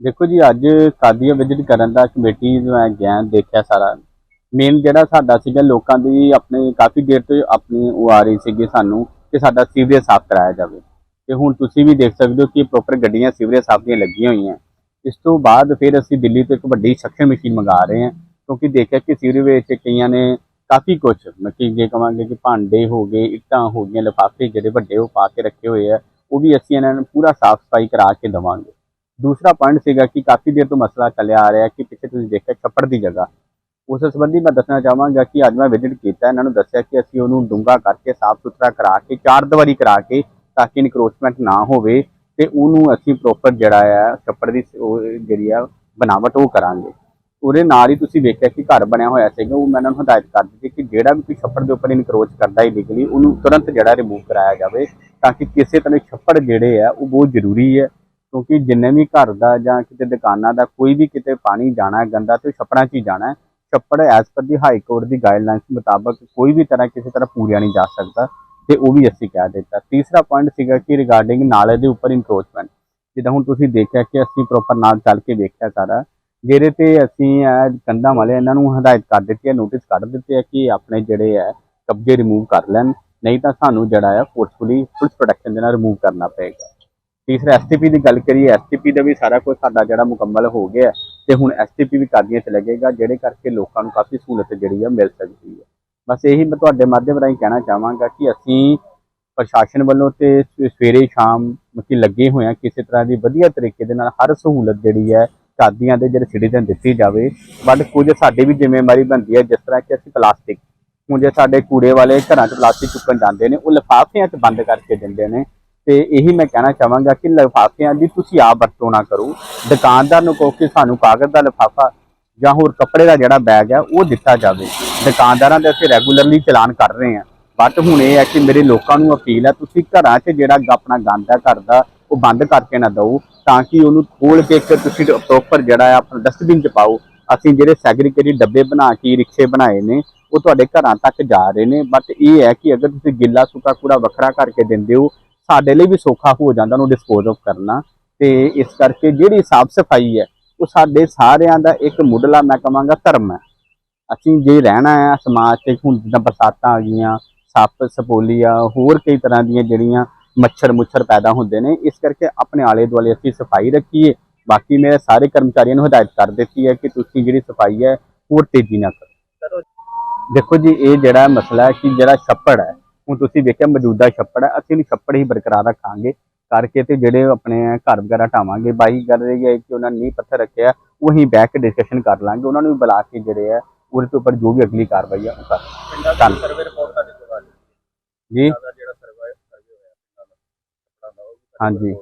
ਦੇਖੋ ਜੀ, ਅੱਜ ਕਾਦੀਆਂ ਵਿਜ਼ਿਟ ਕਰਨ ਦਾ ਕਮੇਟੀ ਮੈਂ ਗਿਆ, ਦੇਖਿਆ ਸਾਰਾ। ਮੇਨ ਜਿਹੜਾ ਸਾਡਾ ਸੀਗਾ, ਲੋਕਾਂ ਦੀ ਆਪਣੇ, ਕਾਫੀ ਦੇਰ ਤੋਂ ਆਪਣੀ ਉਹ ਆ ਰਹੀ ਸੀਗੀ ਸਾਨੂੰ ਕਿ ਸਾਡਾ ਸੀਵਰੇਜ ਸਾਫ਼ ਕਰਾਇਆ ਜਾਵੇ। ਤੇ ਹੁਣ ਤੁਸੀਂ ਵੀ ਦੇਖ ਸਕਦੇ ਹੋ ਕਿ ਪ੍ਰੋਪਰ ਗੱਡੀਆਂ ਸੀਵਰੇਜ ਸਾਫ਼ ਦੀਆਂ ਲੱਗੀਆਂ ਹੋਈਆਂ। ਇਸ ਤੋਂ ਬਾਅਦ ਫਿਰ ਅਸੀਂ ਦਿੱਲੀ ਤੋਂ ਇੱਕ ਵੱਡੀ ਸਕਸ਼ਨ ਮਸ਼ੀਨ ਮੰਗਾ ਰਹੇ ਹਾਂ, ਕਿਉਂਕਿ ਦੇਖਿਆ ਕਿ ਸੀਵਰੇਜ ਵਿੱਚ ਕਈਆਂ ਨੇ ਕਾਫੀ ਕੁਝ ਮਤਲਬ ਕਿ ਜੇ ਕਵਾਂਗੇ ਕਿ ਭਾਂਡੇ ਹੋ ਗਏ, ਇੱਟਾਂ ਹੋ ਗਈਆਂ, ਲਿਫਾਫੇ ਜਿਹੜੇ ਵੱਡੇ ਉਹ ਪਾ ਕੇ ਰੱਖੇ ਹੋਏ ਆ, ਉਹ ਵੀ ਅਸੀਂ ਇਹਨਾਂ ਨੂੰ ਪੂਰਾ ਸਾਫ਼ ਸਫ਼ਾਈ ਕਰਾ ਕੇ ਦੇਵਾਂਗੇ। ਦੂਸਰਾ ਪੁਆਇੰਟ ਸੀਗਾ ਕਿ ਕਾਫੀ ਦੇਰ ਤੋਂ ਮਸਲਾ ਚੱਲਿਆ ਆ ਰਿਹਾ ਕਿ ਪਿੱਛੇ ਤੁਸੀਂ ਦੇਖਿਆ ਛੱਪੜ ਦੀ ਜਗ੍ਹਾ। ਉਸ ਸੰਬੰਧੀ ਮੈਂ ਦੱਸਣਾ ਚਾਹਾਂਗਾ ਕਿ ਅੱਜ ਮੈਂ ਵਿਜ਼ਿਟ ਕੀਤਾ, ਇਹਨਾਂ ਨੂੰ ਦੱਸਿਆ ਕਿ ਅਸੀਂ ਉਹਨੂੰ ਡੂੰਘਾ ਕਰਕੇ ਸਾਫ਼ ਸੁਥਰਾ ਕਰਾ ਕੇ, ਚਾਰ ਦੀਵਾਰੀ ਕਰਾ ਕੇ ਤਾਂ ਕਿ ਇਨਕਰੋਚਮੈਂਟ ਨਾ ਹੋਵੇ ਤੇ ਉਹਨੂੰ ਅਸੀਂ ਪ੍ਰੋਪਰ ਜਿਹੜਾ ਆ, ਛੱਪੜ ਦੀ ਉਹ ਜਿਹੜੀ ਆ, ਬਣਾਵਟ ਉਹ ਕਰਾਂਗੇ। ਉਹਦੇ ਨਾਲ ਹੀ ਤੁਸੀਂ ਵੇਖਿਆ ਕਿ ਘਰ ਬਣਿਆ ਹੋਇਆ ਸੀਗਾ, ਉਹ ਮੈਂ ਉਹਨਾਂ ਨੂੰ ਹਦਾਇਤ ਕਰ ਦਿੱਤੀ ਕਿ ਜਿਹੜਾ ਵੀ ਕੋਈ ਛੱਪੜ ਦੇ ਉੱਪਰ ਇਨਕਰੋਚ ਕਰਦਾ ਇਲੀਗਲੀ ਉਹਨੂੰ ਤੁਰੰਤ ਜਿਹੜਾ ਰਿਮੂਵ ਕਰਾਇਆ ਜਾਵੇ ਤਾਂ ਕਿ ਕਿਸੇ ਤਰ੍ਹਾਂ ਛੱਪੜ ਜਿਹੜੇ ਆ, ਉਹ ਬਹੁਤ ਜ਼ਰੂਰੀ ਹੈ ਕਿਉਂਕਿ ਜਿੰਨੇ ਵੀ ਘਰ ਦਾ ਜਾਂ ਕਿਤੇ ਦੁਕਾਨਾਂ ਦਾ ਕੋਈ ਵੀ ਕਿਤੇ ਪਾਣੀ ਜਾਣਾ ਹੈ, ਗੰਦਾ ਤੇ ਉਹ ਛੱਪੜਾਂ 'ਚ ਹੀ ਜਾਣਾ ਹੈ, ਛੱਪੜ ਐਸ ਪਰ ਦੀ ਹਾਈ ਕੋਰਟ ਦੀ ਗਾਈਡਲਾਈਨਸ ਮੁਤਾਬਕ ਕੋਈ ਵੀ ਤਰ੍ਹਾਂ ਕਿਸੇ ਤਰ੍ਹਾਂ ਪੂਰਿਆ ਨਹੀਂ ਜਾ ਸਕਦਾ ਤੇ ਉਹ ਵੀ ਅਸੀਂ ਕਹਿ ਦਿੱਤਾ। ਤੀਸਰਾ ਪੁਆਇੰਟ ਸੀਗਾ ਕਿ ਰਿਗਾਰਡਿੰਗ ਨਾਲੇ ਦੇ ਉੱਪਰ ਇਨਕਰੋਚਮੈਂਟ ਜਿੱਦਾਂ ਹੁਣ ਤੁਸੀਂ ਦੇਖਿਆ ਕਿ ਅਸੀਂ ਪ੍ਰੋਪਰ ਨਾਲ ਚੱਲ ਕੇ ਵੇਖਿਆ ਸਾਰਾ ਜਿਹਦੇ ਤੇ ਅਸੀਂ ਇਹ ਕੰਧਾਂ ਵਾਲੇ ਇਹਨਾਂ ਨੂੰ ਹਦਾਇਤ ਕਰ ਦਿੱਤੀ ਹੈ ਨੋਟਿਸ ਕੱਢ ਦਿੱਤੇ ਹੈ ਕਿ ਆਪਣੇ ਜਿਹੜੇ ਹੈ ਕਬਜ਼ੇ ਰਿਮੂਵ ਕਰ ਲੈਣ, ਨਹੀਂ ਤਾਂ ਸਾਨੂੰ ਜਿਹੜਾ ਹੈ ਫੋਰਸਫੁਲੀ ਪੁਲਿਸ ਪ੍ਰੋਟੈਕਸ਼ਨ ਦੇ ਨਾਲ ਰਿਮੂਵ ਕਰਨਾ ਪਏਗਾ। ਤੀਸਰਾ ਐਸਟੀਪੀ ਦੀ ਗੱਲ ਕਰੀਏ ਐਸਟੀਪੀ ਦਾ ਵੀ ਸਾਰਾ ਕੁਝ ਸਾਡਾ ਜਿਹੜਾ ਮੁਕੰਮਲ ਹੋ ਗਿਆ ਹੈ ਤੇ ਹੁਣ ਐਸਟੀਪੀ ਵੀ ਕਾਦੀਆਂ ਚ ਲੱਗੇਗਾ ਜਿਹੜੇ ਕਰਕੇ ਲੋਕਾਂ ਨੂੰ ਕਾਫੀ ਸਹੂਲਤ ਜਿਹੜੀ ਆ ਮਿਲ ਸਕਦੀ ਹੈ। ਬਸ ਇਹੀ ਮੈਂ ਤੁਹਾਡੇ ਮਾਧਿਅਮ ਰਾਹੀਂ ਕਹਿਣਾ ਚਾਹਾਂਗਾ ਕਿ ਅਸੀਂ ਪ੍ਰਸ਼ਾਸਨ ਵੱਲੋਂ ਤੇ ਸਵੇਰੇ ਸ਼ਾਮ ਮਤਲਬ ਲੱਗੇ ਹੋਏ ਆ ਕਿਸੇ ਤਰ੍ਹਾਂ ਦੀ ਵਧੀਆ ਤਰੀਕੇ ਦੇ ਨਾਲ ਹਰ ਸਹੂਲਤ ਜਿਹੜੀ ਹੈ ਕਾਦੀਆਂ ਦੇ ਜਿਹੜੇ ਸਿਟੀਜ਼ਨ ਦਿੱਤੀ ਜਾਵੇ। ਬਟ ਕੁਝ ਸਾਡੀ ਵੀ ਜ਼ਿੰਮੇਵਾਰੀ ਬਣਦੀ ਹੈ ਜਿਸ ਤਰ੍ਹਾਂ ਕਿ ਅਸੀਂ ਪਲਾਸਟਿਕ, ਹੁਣ ਜੇ ਸਾਡੇ ਕੂੜੇ ਵਾਲੇ ਘਰਾਂ 'ਚ ਪਲਾਸਟਿਕ ਚੁੱਕਣ ਜਾਂਦੇ ਨੇ, ਉਹ ਲਿਫਾਫਿਆਂ 'ਚ ਬੰਦ ਕਰਕੇ ਦਿੰਦੇ ਨੇ। ਤੇ ਇਹੀ ਮੈਂ ਕਹਿਣਾ ਚਾਹਾਂਗਾ ਕਿ ਲਿਫਾਫਿਆਂ ਦੀ ਤੁਸੀਂ ਆਪ ਵਰਤੋਂ ਨਾ ਕਰੋ। ਦੁਕਾਨਦਾਰ ਨੂੰ ਕਹੋ ਕਿ ਸਾਨੂੰ ਕਾਗਜ਼ ਦਾ ਲਿਫਾਫਾ ਜਾਂ ਹੋਰ ਕੱਪੜੇ ਦਾ ਜਿਹੜਾ ਬੈਗ ਹੈ, ਉਹ ਦਿੱਤਾ ਜਾਵੇ। ਦੁਕਾਨਦਾਰਾਂ ਦੇ ਅਸੀਂ ਰੈਗੂਲਰਲੀ ਚਲਾਨ ਕਰ ਰਹੇ ਹਾਂ। ਬਟ ਹੁਣ ਇਹ ਹੈ ਕਿ ਮੇਰੇ ਲੋਕਾਂ ਨੂੰ ਅਪੀਲ ਹੈ, ਤੁਸੀਂ ਘਰਾਂ 'ਚ ਜਿਹੜਾ ਆਪਣਾ ਗੰਦ ਹੈ, ਘਰ ਦਾ, ਉਹ ਬੰਦ ਕਰਕੇ ਨਾ ਦਿਓ ਤਾਂ ਕਿ ਉਹਨੂੰ ਖੋਲ ਕੇ ਇੱਕ ਤੁਸੀਂ ਪ੍ਰੋਪਰ ਜਿਹੜਾ ਹੈ, ਆਪਣਾ ਡਸਟਬਿਨ 'ਚ ਪਾਓ। ਅਸੀਂ ਜਿਹੜੇ ਸੈਗਰੀਗੇਟਡ ਡੱਬੇ ਬਣਾ ਕੇ ਰਿਕਸ਼ੇ ਬਣਾਏ ਨੇ, ਉਹ ਤੁਹਾਡੇ ਘਰਾਂ ਤੱਕ ਜਾ ਰਹੇ ਨੇ। ਬਟ ਇਹ ਹੈ ਕਿ ਅਗਰ ਤੁਸੀਂ ਗਿੱਲਾ ਸੁੱਕਾ ਕੂੜਾ ਵੱਖਰਾ ਕਰਕੇ ਦਿੰਦੇ ਹੋ ਸਾਡੇ ਲਈ ਵੀ ਸੌਖਾ ਹੋ ਜਾਂਦਾ ਉਹਨੂੰ ਡਿਸਪੋਜ਼ ਆਫ ਕਰਨਾ। ਤੇ ਇਸ ਕਰਕੇ ਜਿਹੜੀ ਸਾਫ਼ ਸਫ਼ਾਈ ਹੈ ਉਹ ਸਾਡੇ ਸਾਰਿਆਂ ਦਾ ਇੱਕ ਮੁੱਢਲਾ ਮੈਂ ਕਹਾਂਗਾ ਧਰਮ ਹੈ। ਅਸੀਂ ਜੇ ਰਹਿਣਾ ਹੈ ਸਮਾਜ 'ਚ ਹੁਣ ਜਿੱਦਾਂ ਬਰਸਾਤਾਂ ਆ ਗਈਆਂ ਸੱਪ ਸਪੋਲੀਆ ਹੋਰ ਕਈ ਤਰ੍ਹਾਂ ਦੀਆਂ ਜਿਹੜੀਆਂ ਮੱਛਰ ਮੁੱਛਰ ਪੈਦਾ ਹੁੰਦੇ ਨੇ ਇਸ ਕਰਕੇ ਆਪਣੇ ਆਲੇ ਦੁਆਲੇ ਅਸੀਂ ਸਫ਼ਾਈ ਰੱਖੀਏ। ਬਾਕੀ ਮੇਰੇ ਸਾਰੇ ਕਰਮਚਾਰੀਆਂ ਨੂੰ ਹਦਾਇਤ ਕਰ ਦਿੱਤੀ ਹੈ ਕਿ ਤੁਸੀਂ ਜਿਹੜੀ ਸਫ਼ਾਈ ਹੈ ਹੋਰ ਤੇਜ਼ੀ ਨਾਲ ਕਰੋ। ਦੇਖੋ ਜੀ ਇਹ ਜਿਹੜਾ ਮਸਲਾ ਹੈ ਕਿ ਜਿਹੜਾ ਛੱਪੜ ਹੈ ਹੁਣ ਤੁਸੀਂ ਵੇਖਿਆ ਮੌਜੂਦਾ ਛੱਪੜ ਹੈ ਅਸੀਂ ਇਹਨੂੰ ਛੱਪੜ ਹੀ ਬਰਕਰਾਰ ਰੱਖਾਂਗੇ ਕਰਕੇ ਤੇ ਜਿਹੜੇ ਆਪਣੇ ਘਰ ਵਗੈਰਾ ਢਾਵਾਂਗੇ ਬਾਈ ਗੱਲ ਰਹੀ ਹੈ ਕਿ ਉਹਨਾਂ ਨੇ ਨੀਂਹ ਪੱਥਰ ਰੱਖਿਆ ਉਹ ਬੈਠ ਕੇ ਡਿਸਕਸ਼ਨ ਕਰ ਲਾਂਗੇ ਉਹਨਾਂ ਨੂੰ ਵੀ ਬੁਲਾ ਕੇ ਜਿਹੜੇ ਆ ਉਹਦੇ ਤੋਂ ਉੱਪਰ ਜੋ ਵੀ ਅਗਲੀ ਕਾਰਵਾਈ ਆ ਉਹ ਕਰ। ਸਰਵੇ ਰਿਪੋਰਟ ਤੁਹਾਡੇ ਕੋਲ ਆ ਜੀ ਹਾਂਜੀ।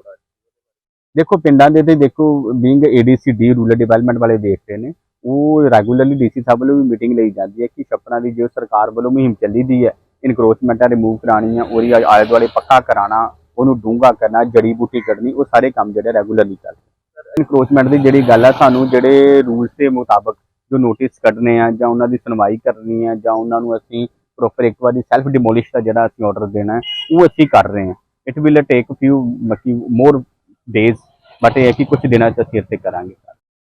ਦੇਖੋ ਪਿੰਡਾਂ ਦੇ ਤੇ ਦੇਖੋ ਬੀਇੰਗ ਏਡੀਸੀਡੀ ਰੂਰਲ ਡਿਵੈਲਪਮੈਂਟ ਵਾਲੇ ਦੇਖ ਰਹੇ ਨੇ ਉਹ ਰੈਗੂਲਰਲੀ ਡੀਸੀ ਸਾਹਿਬ ਵੱਲੋਂ ਵੀ ਮੀਟਿੰਗ ਲਈ ਜਾਂਦੀ ਹੈ ਕਿ ਛੱਪੜਾਂ ਦੀ ਜੋ ਸਰਕਾਰ ਵੱਲੋਂ ਮੁਹਿੰਮ ਚੱਲੀ ਦੀ ਹੈ ਇਨਕਰੋਚਮੈਂਟਾਂ ਰਿਮੂਵ ਕਰਾਉਣੀ ਆ ਉਹਦੀ ਆਲੇ ਦੁਆਲੇ ਪੱਕਾ ਕਰਾਉਣਾ, ਉਹਨੂੰ ਡੂੰਘਾ ਕਰਨਾ, ਜੜੀ ਬੂਟੀ ਕੱਢਣੀ, ਉਹ ਸਾਰੇ ਕੰਮ ਜਿਹੜੇ ਰੈਗੂਲਰਲੀ ਚੱਲ ਰਹੇ ਇਨਕਰੋਚਮੈਂਟ ਦੀ ਜਿਹੜੀ ਗੱਲ ਆ, ਸਾਨੂੰ ਜਿਹੜੇ ਰੂਲਸ ਦੇ ਮੁਤਾਬਕ ਜੋ ਨੋਟਿਸ ਕੱਢਨੇ ਆ, ਜਾਂ ਉਹਨਾਂ ਦੀ ਸੁਣਵਾਈ ਕਰਨੀ ਹੈ ਜਾਂ ਉਹਨਾਂ ਨੂੰ ਅਸੀਂ ਪ੍ਰੋਪਰ ਇੱਕ ਵਾਰੀ ਸੈਲਫ ਡਿਮੋਲਿਸ਼ ਦਾ ਜਿਹੜਾ ਅਸੀਂ ਆਰਡਰ ਦੇਣਾ, ਉਹ ਅਸੀਂ ਕਰ ਰਹੇ ਹਾਂ ਇਟ ਵਿਲ ਟੇਕ ਫਿਊ ਮਕੀ ਮੋਰ ਡੇਜ਼ ਬਟ ਇਹ ਹੈ ਕਿ ਕੁਝ ਦਿਨਾਂ ਚ ਅਸੀਂ ਇੱਥੇ ਕਰਾਂਗੇ।